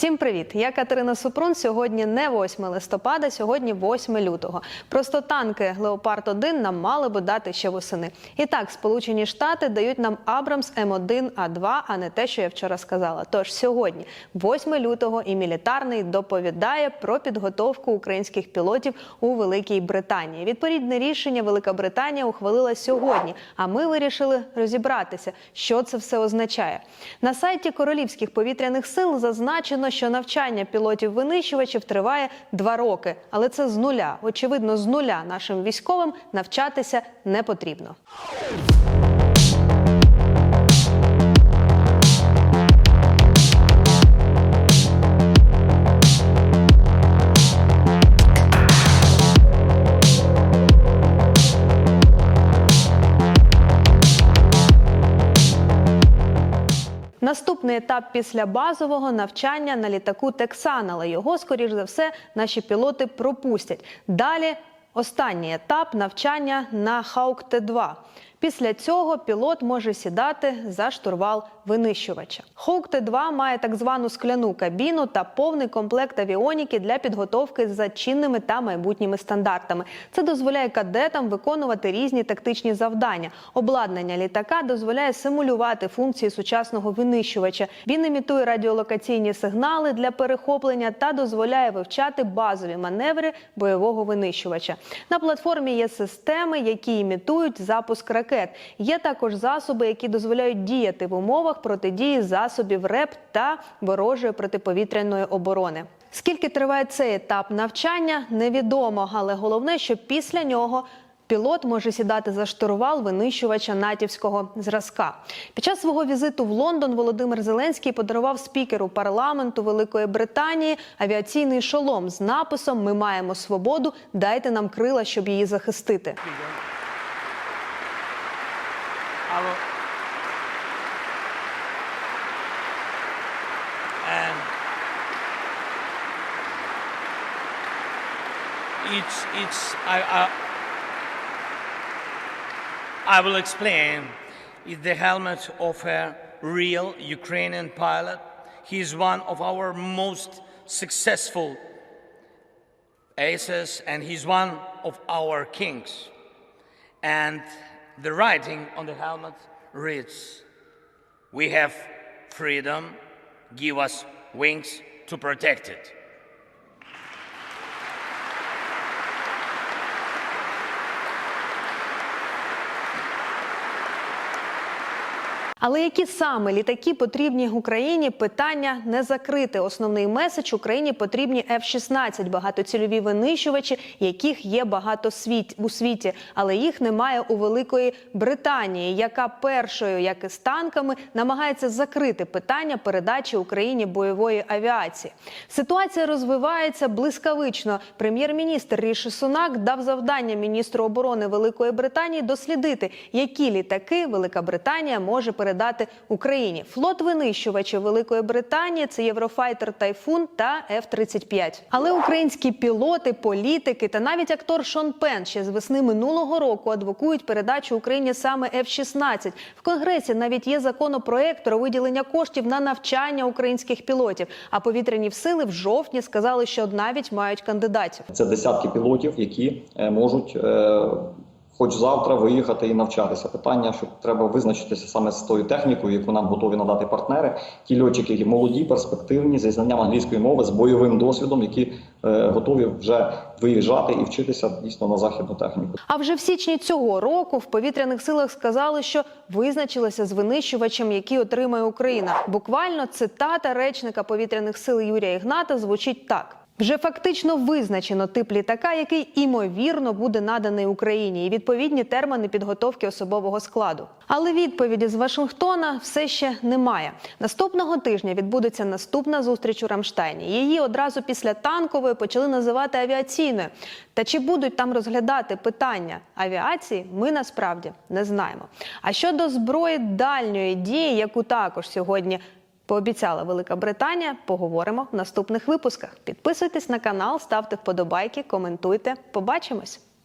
Всім привіт! Я Катерина Супрун. Сьогодні не 8 листопада, сьогодні 8 лютого. Просто танки Леопард 1 нам мали би дати ще восени. І так, Сполучені Штати дають нам Абрамс М1 А2, а не те, що я вчора сказала. Тож сьогодні, 8 лютого, і мілітарний доповідає про підготовку українських пілотів у Великій Британії. Відповідне рішення Велика Британія ухвалила сьогодні. А ми вирішили розібратися, що це все означає. На сайті королівських повітряних сил зазначено, що навчання пілотів винищувачів триває два роки, але це з нуля. Очевидно, з нуля нашим військовим навчатися не потрібно. Наступний етап після базового навчання на літаку Тексан, але його, скоріш за все, наші пілоти пропустять. Далі останній етап навчання на Хаук Т-2. Після цього пілот може сідати за штурвал винищувача. Хоук Т-2 має так звану скляну кабіну та повний комплект авіоніки для підготовки за чинними та майбутніми стандартами. Це дозволяє кадетам виконувати різні тактичні завдання. Обладнання літака дозволяє симулювати функції сучасного винищувача. Він імітує радіолокаційні сигнали для перехоплення та дозволяє вивчати базові маневри бойового винищувача. На платформі є системи, які імітують запуск ракет. Є також засоби, які дозволяють діяти в умовах протидії засобів РЕП та ворожої протиповітряної оборони. Скільки триває цей етап навчання, невідомо, але головне, що після нього. Пілот може сідати за штурвал винищувача натівського зразка. Під час свого візиту в Лондон Володимир Зеленський подарував спікеру парламенту Великої Британії авіаційний шолом з написом Ми маємо свободу, дайте нам крила, щоб її захистити. Our and it's it's I, I I will explain. It's the helmet of a real Ukrainian pilot. He is one of our most successful aces, and he's one of our kings. And the writing on the helmet reads We have freedom, give us wings to protect it. Але які саме літаки потрібні Україні? Питання не закрите. Основний меседж Україні потрібні F-16, багатоцільові винищувачі, яких є багато світ у світі, але їх немає у Великої Британії, яка першою, як і з танками, намагається закрити питання передачі Україні бойової авіації. Ситуація розвивається блискавично. Прем'єр-міністр Ріші Сунак дав завдання міністру оборони Великої Британії дослідити, які літаки Велика Британія може передати Україні. Флот винищувачів Великої Британії це Єврофайтер Тайфун та F-35. Але українські пілоти, політики та навіть актор Шон Пен ще з весни минулого року адвокують передачу Україні саме F-16. В конгресі навіть є законопроект про виділення коштів на навчання українських пілотів. А повітряні сили в жовтні сказали, що навіть мають кандидатів. Це десятки пілотів, які е, можуть е, хоч завтра виїхати і навчатися. Питання, що треба визначитися саме з тою технікою, яку нам готові надати партнери. Ті льотчики, які молоді, перспективні, зі знанням англійської мови, з бойовим досвідом, які е, готові вже виїжджати і вчитися дійсно на західну техніку. А вже в січні цього року в повітряних силах сказали, що визначилися з винищувачем, який отримає Україна. Буквально цитата речника повітряних сил Юрія Ігната звучить так. Вже фактично визначено тип літака, який імовірно буде наданий Україні, і відповідні терміни підготовки особового складу. Але відповіді з Вашингтона все ще немає. Наступного тижня відбудеться наступна зустріч у Рамштайні. Її одразу після танкової почали називати авіаційною. Та чи будуть там розглядати питання авіації, ми насправді не знаємо. А щодо зброї дальньої дії, яку також сьогодні Пообіцяла Велика Британія. Поговоримо в наступних випусках. Підписуйтесь на канал, ставте вподобайки, коментуйте. Побачимось.